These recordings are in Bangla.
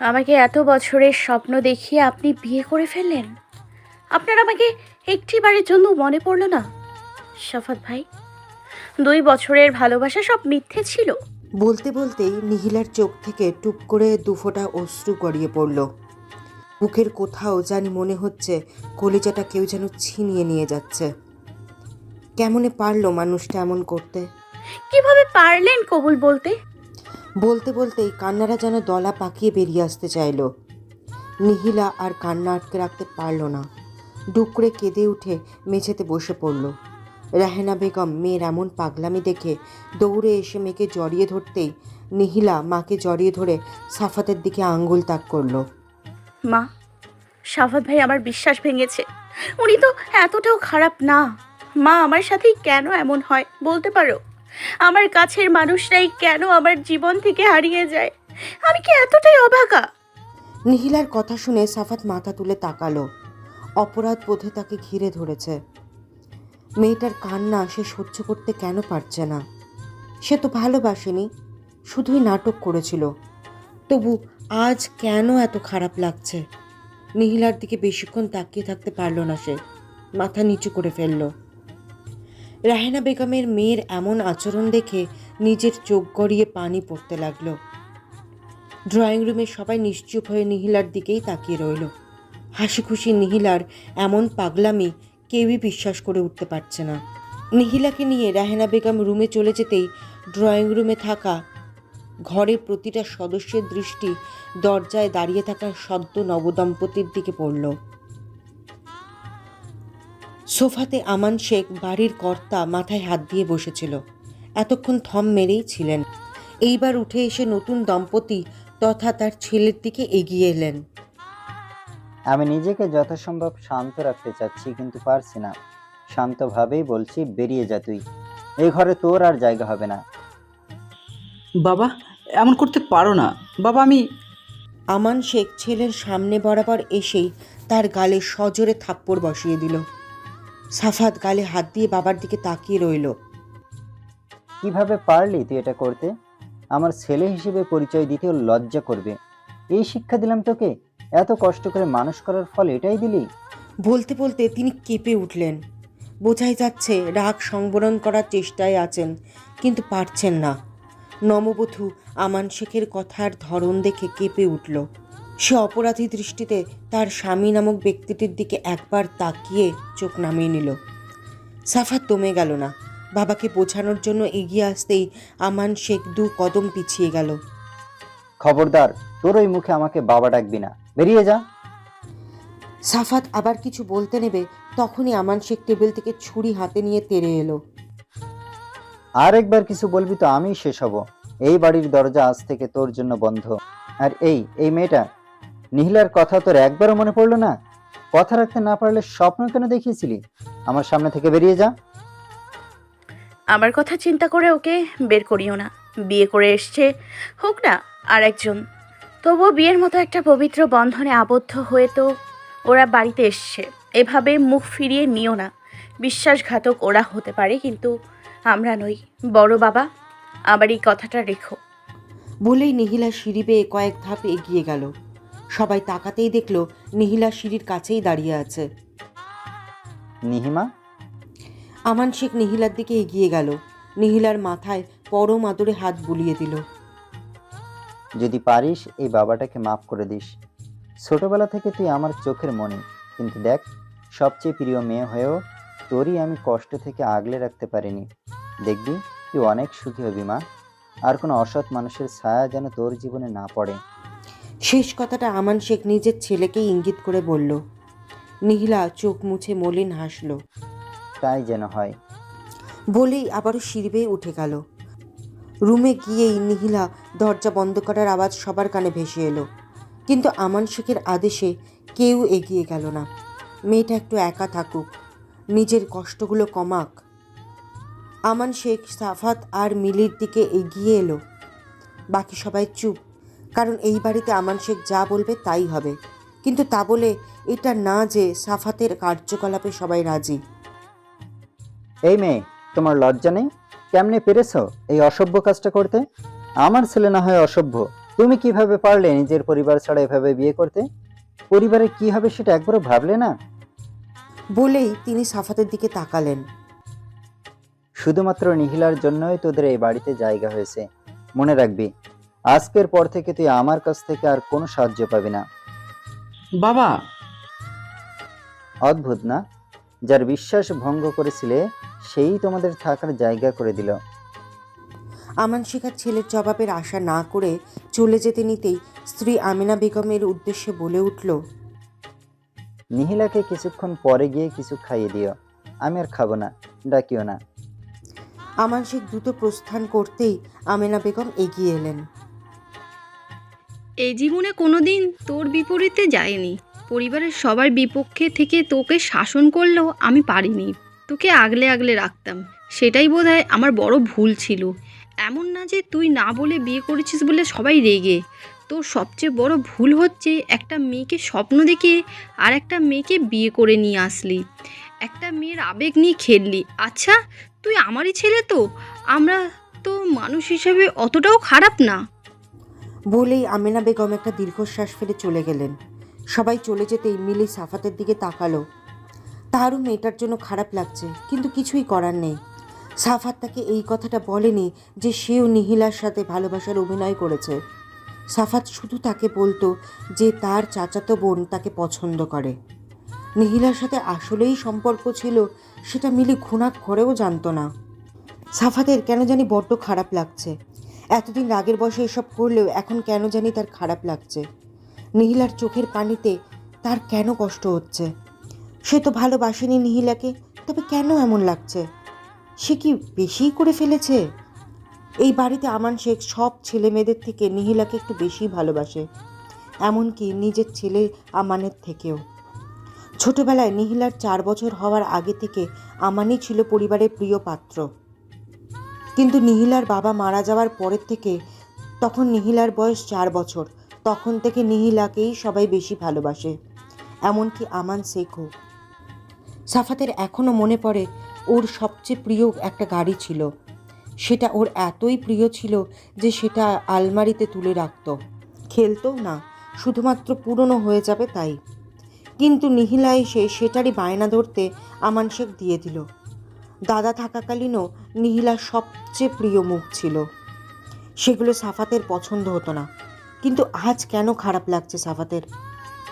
আমাকে এত বছরের স্বপ্ন দেখিয়ে আপনি বিয়ে করে ফেললেন। আপনার আমাকে একটিবারের জন্য মনে পড়ল না, শফাত ভাই। দুই বছরের ভালোবাসা সব মিথ্যে ছিল। বলতে বলতেই নিহিলার চোখ থেকে টুপ করে দুফোঁটা অশ্রু গড়িয়ে পড়ল। বুকের কোথাও জানি মনে হচ্ছে কলিজাটা কেউ যেন ছিনিয়ে নিয়ে যাচ্ছে। কেমনে পারল মানুষটা এমন করতে? কীভাবে পারলেন কবুল বলতে? বলতে বলতেই কান্নারা যেন দলা পাকিয়ে বেরিয়ে আসতে চাইলো। নিহিলা আর কান্না আটকে রাখতে পারল না। ডুকরে কেঁদে উঠে মেঝেতে বসে পড়ল। রেহেনা বেগম মেয়ের এমন পাগলামি দেখে দৌড়ে এসে মেয়েকে জড়িয়ে ধরতেই নিহিলা মাকে জড়িয়ে ধরে সাফাতের দিকে আঙ্গুল তাক করল। মা সাফাত ভাই আমার বিশ্বাস ভেঙেছে। উনি তো এতটাও খারাপ না। মা আমার সাথেই কেন এমন হয় বলতে পারো? আমার কাছের মানুষরাই কেন আমার জীবন থেকে হারিয়ে যায়? আমি কি এতটাই অভাগা নিহিলার কথা শুনে সাফাত মাথা তুলে তাকালো। অপরাধ বোধে তাকে ঘিরে ধরেছে। মেয়েটার কান্না সে সহ্য করতে কেন পারছে না? সে তো ভালোবাসেনি, শুধুই নাটক করেছিল। তবু আজ কেন এত খারাপ লাগছে? নিহিলার দিকে বেশিক্ষণ তাকিয়ে থাকতে পারল না সে। মাথা নিচু করে ফেলল। রাহেনা বেগমের মেয়ের এমন আচরণ দেখে নিজের চোখ গড়িয়ে পানি পড়তে লাগল। ড্রয়িং রুমে সবাই নিশ্চুপ হয়ে নিহিলার দিকেই তাকিয়ে রইল। হাসি খুশি নিহিলার এমন পাগলামি কেউই বিশ্বাস করে উঠতে পারছে না। নিহিলাকে নিয়ে রাহেনা বেগম রুমে চলে যেতেই ড্রয়িং রুমে থাকা ঘরের প্রতিটা সদস্যের দৃষ্টি দরজায় দাঁড়িয়ে থাকা সদ্য নবদম্পতির দিকে পড়ল। সোফাতে আমান শেখ বাড়ির কর্তা মাথায় হাত দিয়ে বসেছিল। এতক্ষণ থম মেরেই ছিলেন। এইবার উঠে এসে নতুন দম্পতি তথা তার ছেলের দিকে এগিয়ে এলেন। আমি নিজেকে যথাসম্ভব শান্ত রাখতে চাচ্ছি কিন্তু পারছি না। শান্তভাবেই বলছি বেরিয়ে যা তুই। এই ঘরে তোর আর জায়গা হবে না। বাবা এমন করতে পারো না। বাবা আমি আমান শেখ ছেলের সামনে বরাবর এসেই তার গালে সজোরে থাপ্পড় বসিয়ে দিল। সাফাত গালে হাত দিয়ে বাবার দিকে তাকিয়ে রইল। কীভাবে পারলি তুই এটা করতে? আমার ছেলে হিসেবে পরিচয় দিতেও লজ্জা করবে। এই শিক্ষা দিলাম তোকে। এত কষ্ট করে মানুষ করার ফল এটাই দিলি? বলতে বলতে তিনি কেঁপে উঠলেন। বোঝাই যাচ্ছে রাগ সংবরণ করার চেষ্টায় আছেন কিন্তু পারছেন না। নমবধূ আমান শেখের কথার ধরন দেখে কেঁপে উঠল। সে অপরাধী দৃষ্টিতে তার স্বামী নামক ব্যক্তিটির দিকে একবার তাকিয়ে চোখ নামিয়ে নিল। সাফাত দমে গেল না। বাবাকে বোঝানোর জন্য এগিয়ে আসতেই আমান শেখ দু কদম পিছিয়ে গেল। খবরদার তোর ওই মুখে আমাকে বাবা ডাকবি না। বেরিয়ে যা। সাফাত আবার কিছু বলতে নেবে তখনই আমান শেখ টেবিল থেকে ছুরি হাতে নিয়ে তেড়ে এলো। আর একবার কিছু বলবি তো আমি শেষ হব। এই বাড়ির দরজা আজ থেকে তোর জন্য বন্ধ। আর এই এই মেয়েটা নিহিলার কথা তোর একবারও মনে পড়ল না? কথা রাখতে না পারলে স্বপ্ন কেন দেখিয়েছিলি? আমার সামনে থেকে বেরিয়ে যা। আমার কথা চিন্তা করে ওকে বের করিও না। বিয়ে করে এসছে হোক না আর একজন। তবুও বিয়ের মতো একটা পবিত্র বন্ধনে আবদ্ধ হয়ে তো ওরা বাড়িতে এসছে। এভাবে মুখ ফিরিয়ে নিও না। বিশ্বাসঘাতক ওরা হতে পারে কিন্তু আমরা নই। বড় বাবা আবার এই কথাটা রেখো। বলেই নিহিলা সিঁড়ি বেয়ে কয়েক ধাপ এগিয়ে গেল। সবাই তাকাতেই দেখল নিহিলা সিঁড়ির কাছেই দাঁড়িয়ে আছে। নিহিমা? আমান শেখ নিহিলার দিকে এগিয়ে গেল। নিহিলার মাথায় পরম আদরে হাত বুলিয়ে দিল। যদি পারিস এই বাবাটাকে মাফ করে দিস। ছোটবেলা থেকে তুই আমার চোখের মনে। কিন্তু দেখ সবচেয়ে প্রিয় মেয়ে হয়েও তোরই আমি কষ্ট থেকে আগলে রাখতে পারিনি। দেখবি তুই অনেক সুখী হবি মা। আর কোনো অসৎ মানুষের ছায়া যেন তোর জীবনে না পড়ে। শেষ কথাটা আমান শেখ নিজের ছেলেকেই ইঙ্গিত করে বলল। নিহিলা চোখ মুছে মলিন হাসল। তাই যেন হয়। বলেই আবারও সিঁড়ি বেয়ে উঠে গেল। রুমে গিয়েই নিহিলা দরজা বন্ধ করার আওয়াজ সবার কানে ভেসে এলো। কিন্তু আমান শেখের আদেশে কেউ এগিয়ে গেল না। মেয়েটা একটু একা থাকুক নিজের কষ্টগুলো কমাক। আমান শেখ সাফাত আর মিলির দিকে এগিয়ে এলো। বাকি সবাই চুপ কারণ এই বাড়িতে আমান শেখ যা বলবে তাই হবে। কিন্তু তা বলে এটা না যে সাফাতের কার্যকলাপে সবাই রাজি। এই মেয়ে তোমার লজ্জা নেই? কেমনে পেরেছ এই অসভ্য কাজটা করতে? আমার ছেলে না হয় অসভ্য। তুমি কীভাবে পারলে নিজের পরিবার ছাড়া এভাবে বিয়ে করতে? পরিবারে কি হবে সেটা একবারও ভাবলে না? বলেই তিনি সাফাতের দিকে তাকালেন। শুধুমাত্র নিহিলার জন্যই তোদের এই বাড়িতে জায়গা হয়েছে। মনে রাখবি আজকের পর থেকে তুই আমার কাছ থেকে আর কোনো সাহায্য পাবি না। বাবা! অদ্ভুত না? যার বিশ্বাস ভঙ্গ করেছিলে সেই তোমাদের থাকার জায়গা করে দিল। আমান শিখার ছেলের জবাবের আশা না করে চলে যেতে নিতেই স্ত্রী আমিনা বেগমের উদ্দেশ্যে বলে উঠল নিহিলাকে কিছুক্ষণ পরে গিয়ে কিছু খাইয়ে দিও। আমি আর খাব না ডাকিও না। আমান শেখ দ্রুত প্রস্থান করতেই আমিনা বেগম এগিয়ে এলেন। এই জীবনে কোনো দিন তোর বিপরীতে যায়নি পরিবারের সবার বিপক্ষে থেকে তোকে শাসন করলেও আমি পারিনি। তোকে আগলে আগলে রাখতাম। সেটাই বোধহয় আমার বড় ভুল ছিল। এমন না যে তুই না বলে বিয়ে করেছিস বলে সবাই রেগে। তোর সবচেয়ে বড় ভুল হচ্ছে একটা মেয়েকে স্বপ্ন দেখে আর একটা মেয়েকে বিয়ে করে নিয়ে আসলি। একটা মেয়ের আবেগ নিয়ে খেললি। আচ্ছা তুই আমারই ছেলে তো। আমরা তো মানুষ হিসেবে অতটাও খারাপ না। বলেই আমিনা বেগম একটা দীর্ঘশ্বাস ফেলে চলে গেলেন। সবাই চলে যেতেই মিলি সাফাতের দিকে তাকালো। তারও মেয়েটার জন্য খারাপ লাগছে, কিন্তু কিছুই করার নেই। সাফাত তাকে এই কথাটা বলেনি যে সেও নিহিলার সাথে ভালোবাসার অভিনয় করেছে। সাফাত শুধু তাকে বলতো যে তার চাচাতো বোন তাকে পছন্দ করে। নিহিলার সাথে আসলেই সম্পর্ক ছিল, সেটা মিলি ঘুণাক করেও জানতো না। সাফাতের কেন জানি বড্ড খারাপ লাগছে। এতদিন রাগের বসে এসব করলেও এখন কেন জানি তার খারাপ লাগছে। নিহিলার চোখের পানিতে তার কেন কষ্ট হচ্ছে? সে তো ভালোবাসেনি নিহিলাকে, তবে কেন এমন লাগছে? সে কি বেশিই করে ফেলেছে? এই বাড়িতে আমান শেখ সব ছেলে মেয়েদের থেকে নিহিলাকে একটু বেশি ভালোবাসে, এমনকি নিজের ছেলে আমানের থেকেও। ছোটবেলায় নিহিলার চার বছর হওয়ার আগে থেকে আমানই ছিল পরিবারের প্রিয় পাত্র। কিন্তু নিহিলার বাবা মারা যাওয়ার পরের থেকে তখন নিহিলার বয়স চার বছর। তখন থেকে নিহিলাকেই সবাই বেশি ভালোবাসে। এমনকি আমান শেখও। সাফাতের এখনও মনে পড়ে, ওর সবচেয়ে প্রিয় একটা গাড়ি ছিল। সেটা ওর এতই প্রিয় ছিল যে সেটা আলমারিতে তুলে রাখতো। খেলতেও না, শুধুমাত্র পুরনো হয়ে যাবে তাই। কিন্তু নিহিলা এসে সেটারই বায়না ধরতে আমান শেখ দিয়ে দিল। দাদা থাকাকালীনও নিহিলার সবচেয়ে প্রিয় মুখ ছিল। সেগুলো সাফাতের পছন্দ হতো না। কিন্তু আজ কেন খারাপ লাগছে সাফাতের?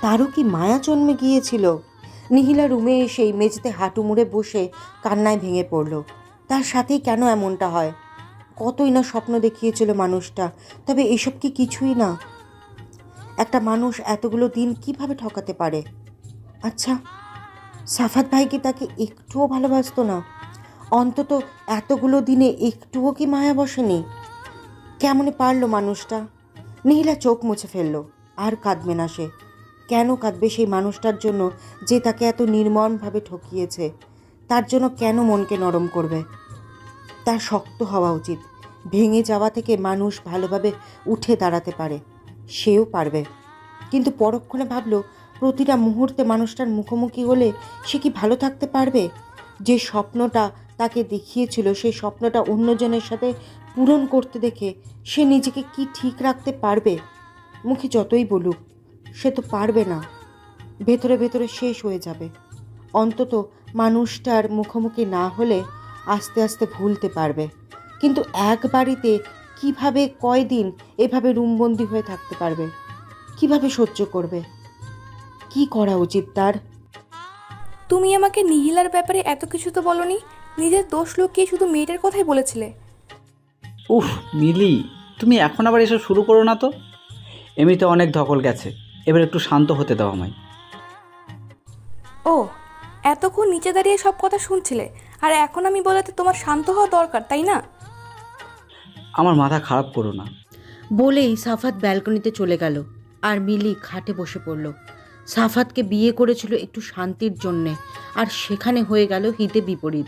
তারও কি মায়া জন্মে গিয়েছিল? নিহিলা রুমে এসেই মেঝেতে হাঁটু মুড়ে বসে কান্নায় ভেঙে পড়ল। তার সাথেই কেন এমনটা হয়? কতই না স্বপ্ন দেখিয়েছিল মানুষটা, তবে এসব কি কিছুই না? একটা মানুষ এতগুলো দিন কীভাবে ঠকাতে পারে? আচ্ছা সাফাত ভাই কি তাকে একটুও ভালোবাসতো না? অন্তত এতগুলো দিনে একটুও কি মায়া বসেনি? কেমনে পারল মানুষটা? নীলা চোখ মুছে ফেলল। আর কাঁদবে না সে। কেন কাঁদবে সেই মানুষটার জন্য যে তাকে এত নির্মমভাবে ঠকিয়েছে? তার জন্য কেন মনকে নরম করবে? তার শক্ত হওয়া উচিত। ভেঙে যাওয়া থেকে মানুষ ভালোভাবে উঠে দাঁড়াতে পারে। সেও পারবে। কিন্তু পরক্ষণে ভাবলো, প্রতিটা মুহূর্তে মানুষটার মুখোমুখি হলে সে কি ভালো থাকতে পারবে? যে স্বপ্নটা তাকে দেখিয়েছিল সেই স্বপ্নটা অন্যজনের সাথে পূরণ করতে দেখে সে নিজেকে কি ঠিক রাখতে পারবে? মুখে যতই বলুক, সে তো পারবে না। ভেতরে ভেতরে শেষ হয়ে যাবে। অন্তত মানুষটার মুখোমুখি না হলে আস্তে আস্তে ভুলতে পারবে। কিন্তু এক বাড়িতে কীভাবে কয়দিন এভাবে রুমবন্দি হয়ে থাকতে পারবে? কীভাবে সহ্য করবে? কি করা উচিত তার? তুমি আমাকে নিহিলার ব্যাপারে এত কিছু তো বলনি? নিজের দোষ লুকিয়ে শুধু মেয়েটার কথাই বলেছিলে? উফ মিলি তুমি এখন আবার এসব শুরু করো না তো। এমনিতে অনেক ধকল গেছে। এবার একটু শান্ত হতে দাও আমায়। ও এতক্ষণ নিচে দাঁড়িয়ে সব কথা শুনছিলে আর এখন আমি বলাতে তোমার শান্ত হওয়া দরকার তাই না? আমার মাথা খারাপ করো না। বলেই সাফাত ব্যালকনিতে চলে গেল আর মিলি খাটে বসে পড়ল। সাফাতকে বিয়ে করেছিল একটু শান্তির জন্যে আর সেখানে হয়ে গেল হিতে বিপরীত।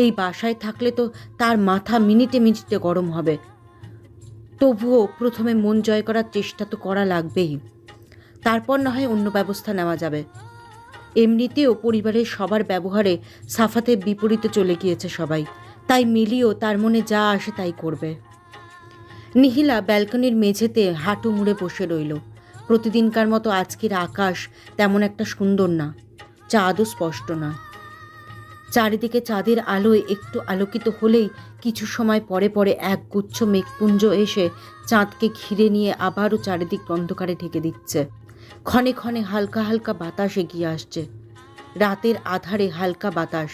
এই বাসায় থাকলে তো তার মাথা মিনিটে মিনিটে গরম হবে। তবুও প্রথমে মন জয় করার চেষ্টা তো করা লাগবেই। তারপর না হয় অন্য ব্যবস্থা নেওয়া যাবে। এমনিতেও পরিবারের সবার ব্যবহারে সাফাতে বিপরীতে চলে গিয়েছে সবাই। তাই মিলিও তার মনে যা আসে তাই করবে। নিহিলা ব্যালকনির মেঝেতে হাঁটু মুড়ে বসে রইল। প্রতিদিনকার মতো আজকের আকাশ তেমন একটা সুন্দর না, চাঁদও স্পষ্ট না। চারিদিকে চাঁদের আলোয় একটু আলোকিত হলেই কিছু সময় পরে পরে এক গুচ্ছ মেঘপুঞ্জ এসে চাঁদকে ঘিরে নিয়ে আবারও চারিদিক অন্ধকারে ঢেকে দিচ্ছে। ক্ষণে ক্ষণে হালকা হালকা বাতাস এগিয়ে আসছে। রাতের আধারে হালকা বাতাস।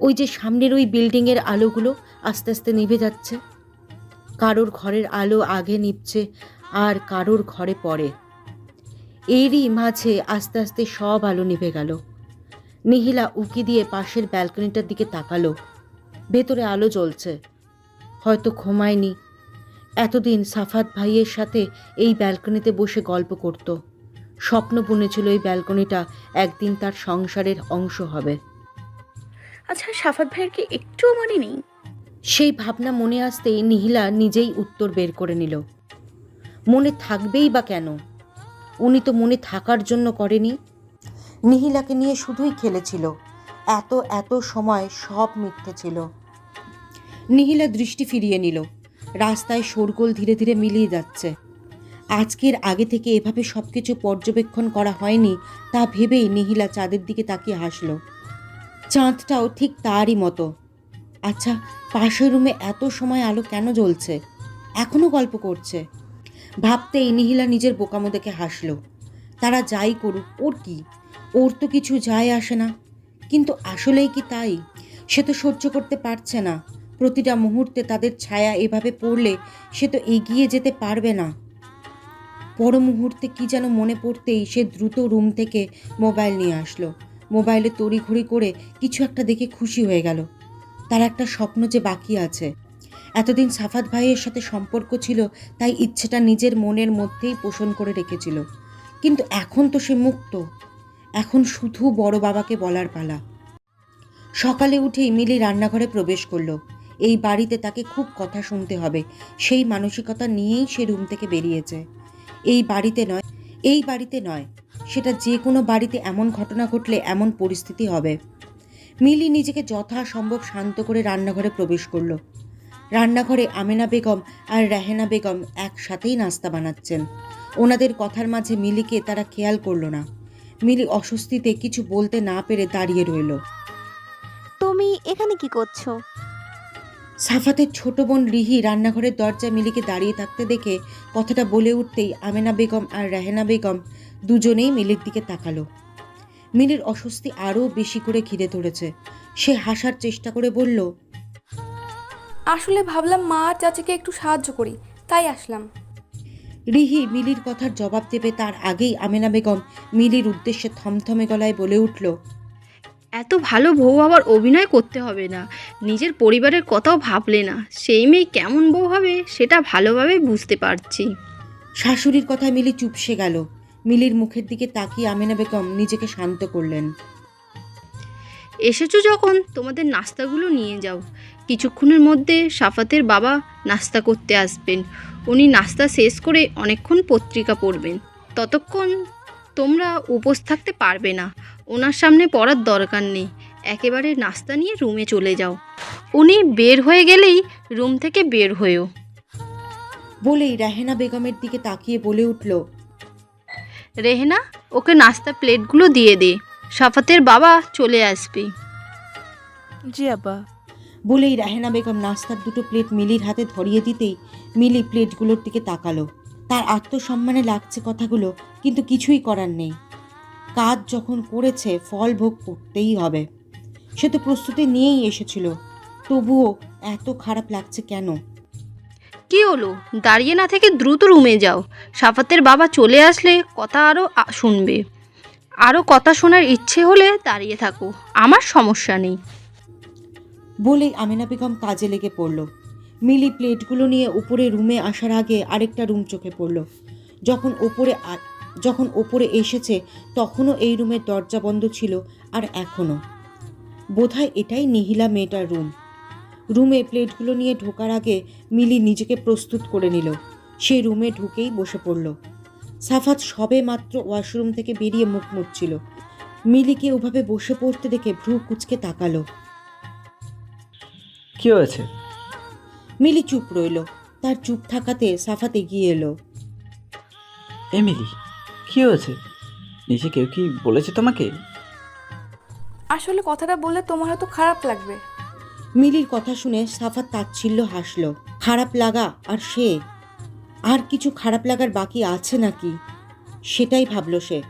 ওই যে সামনের ওই বিল্ডিংয়ের আলোগুলো আস্তে আস্তে নিভে যাচ্ছে। কারোর ঘরের আলো আগে নিভছে আর কারোর ঘরে পড়ে। এরই মাঝে আস্তে আস্তে সব আলো নিভে গেল। নিহিলা উকি দিয়ে পাশের ব্যালকনিটার দিকে তাকালো। ভেতরে আলো জ্বলছে। হয়তো ঘুমায়নি। এতদিন সাফাত ভাইয়ের সাথে এই ব্যালকনিতে বসে গল্প করত। স্বপ্ন বুনেছিল এই ব্যালকনিটা একদিন তার সংসারের অংশ হবে। আচ্ছা সাফাত ভাইয়ের কি একটুও মনে নেই? সেই ভাবনা মনে আসতেই নিহিলা নিজেই উত্তর বের করে নিল। মনে থাকবেই বা কেন? উনি তো মনে থাকার জন্য করেনি। নিহিলাকে নিয়ে শুধুই খেলেছিল। এত এত সময় সব মিথ্যে ছিল। নিহিলা দৃষ্টি ফিরিয়ে নিল। রাস্তায় শোরগোল ধীরে ধীরে মিলিয়ে যাচ্ছে। আজকের আগে থেকে এভাবে সব কিছু পর্যবেক্ষণ করা হয়নি, তা ভেবেই নিহিলা চাঁদের দিকে তাকিয়ে হাসল। চাঁদটাও ঠিক তারই মতো। আচ্ছা পাশের রুমে এত সময় আলো কেন জ্বলছে? এখনও গল্প করছে। ভাবতেই নিহিলা নিজের বোকামো দেখে হাসল। তারা যাই করুক, ওর কি? ওর তো কিছু যায় আসে না। কিন্তু আসলেই কি তাই? সে তো সহ্য করতে পারছে না। প্রতিটা মুহূর্তে তাদের ছায়া এভাবে পড়লে সে তো এগিয়ে যেতে পারবে না। পর মুহূর্তে কি যেন মনে পড়তেই সে দ্রুত রুম থেকে মোবাইল নিয়ে আসলো। মোবাইলে তড়িঘড়ি করে কিছু একটা দেখে খুশি হয়ে গেল। তার একটা স্বপ্ন যে বাকি আছে। এতদিন সাফাত ভাইয়ের সাথে সম্পর্ক ছিল, তাই ইচ্ছেটা নিজের মনের মধ্যেই পোষণ করে রেখেছিল। কিন্তু এখন তো সে মুক্ত। এখন শুধু বড় বাবাকে বলার পালা। সকালে উঠেই মিলি রান্নাঘরে প্রবেশ করল। এই বাড়িতে তাকে খুব কথা শুনতে হবে। সেই মানসিকতা নিয়েই সে রুম থেকে বেরিয়েছে। এই বাড়িতে নয়, এই বাড়িতে নয়। সেটা যে কোনো বাড়িতে এমন ঘটনা ঘটলে এমন পরিস্থিতি হবে। মিলি নিজেকে যথাসম্ভব শান্ত করে রান্নাঘরে প্রবেশ করল। রান্নাঘরে আমেনা বেগম আর রেহেনা বেগম একসাথেই নাস্তা বানাচ্ছেন। ওনাদের কথার মাঝে মিলিকে তারা খেয়াল করল না। মিলি অস্বস্তিতে কিছু বলতে না পেরে দাঁড়িয়ে রইল। তুমি এখানে কি করছ? সাফাতের ছোট বোন রিহি রান্নাঘরের দরজায় মিলিকে দাঁড়িয়ে থাকতে দেখে কথাটা বলে উঠতেই আমেনা বেগম আর রেহেনা বেগম দুজনেই মিলির দিকে তাকালো। মিলির অস্বস্তি আরও বেশি করে ঘিরে ধরেছে। সে হাসার চেষ্টা করে বলল আসলে ভাবলাম মা আর চাচিকে একটু সাহায্য করি তাই আসলাম। রিহি মিলির কথার জবাব দেবে তার আগেই আমেনা বেগম মিলির উদ্দেশ্যে থমথমে গলায় বলে উঠল এত ভালো বউ আবার অভিনয় করতে হবে না। নিজের পরিবারের কথাও ভাবলে না। সেই মেয়ে কেমন বউ হবে সেটা ভালোভাবে বুঝতে পারছি। শাশুড়ির কথায় মিলি চুপসে গেল। মিলির মুখের দিকে তাকিয়ে আমেনা বেগম নিজেকে শান্ত করলেন। এসেছ যখন তোমাদের নাস্তাগুলো নিয়ে যাও। কিছুক্ষণের মধ্যে সাফাতের বাবা নাস্তা করতে আসবেন। উনি নাস্তা শেষ করে অনেকক্ষণ পত্রিকা পড়বেন। ততক্ষণ তোমরা উপোস থাকতে পারবে না। ওনার সামনে পড়ার দরকার নেই। একেবারে নাস্তা নিয়ে রুমে চলে যাও। উনি বের হয়ে গেলেই রুম থেকে বের হয়েও। বলেই রেহেনা বেগমের দিকে তাকিয়ে বলে উঠল রেহেনা ওকে নাস্তা প্লেটগুলো দিয়ে দে। সাফাতের বাবা চলে আসবে। জি আব্বা। বলেই রাহেনা বেগম নাস্তার দুটো প্লেট মিলির হাতে ধরিয়ে দিতেই মিলি প্লেটগুলোর দিকে তাকালো। তার আত্মসম্মানে লাগছে কথাগুলো কিন্তু কিছুই করার নেই। কাজ যখন করেছে ফল ভোগ করতেই হবে। সে তো প্রস্তুতি নিয়েই এসেছিল। তবুও এত খারাপ লাগছে কেন? কি হলো? দাঁড়িয়ে না থেকে দ্রুত রুমে যাও। সাফাতের বাবা চলে আসলে কথা আরও শুনবে। আরও কথা শোনার ইচ্ছে হলে দাঁড়িয়ে থাকো, আমার সমস্যা নেই। বলেই আমেনা বেগম কাজে লেগে পড়ল। মিলি প্লেটগুলো নিয়ে উপরে রুমে আসার আগে আরেকটা রুম চোখে পড়ল। যখন ওপরে যখন ওপরে এসেছে, তখনও এই রুমের দরজা বন্ধ ছিল আর এখনও। বোধহয় এটাই নিহিলা মেয়েটার রুম। রুমে প্লেটগুলো নিয়ে ঢোকার আগে মিলি নিজেকে প্রস্তুত করে নিল। সে রুমে ঢুকেই বসে পড়ল। সাফাত সবে মাত্র ওয়াশরুম থেকে বেরিয়ে মুখ মুছছিল মিলিকে ওভাবে বসে পড়তে দেখে ভ্রু কুচকে তাকালো। কি হয়েছে? মিলি চুপ রইল। তার চুপ থাকাতে সাফাত এগিয়ে এলো। এমিলি কি হয়েছে? নিজে কেউ কি বলেছে তোমাকে? আসলে কথাটা বললে তোমার হয়তো খারাপ লাগবে। মিলির কথা শুনে সাফাত তাচ্ছিল্য হাসল। খারাপ লাগা আর সে আর কিছু খারাপ লাগার বাকি আছে নাকি? সেটাই ভাবল সে।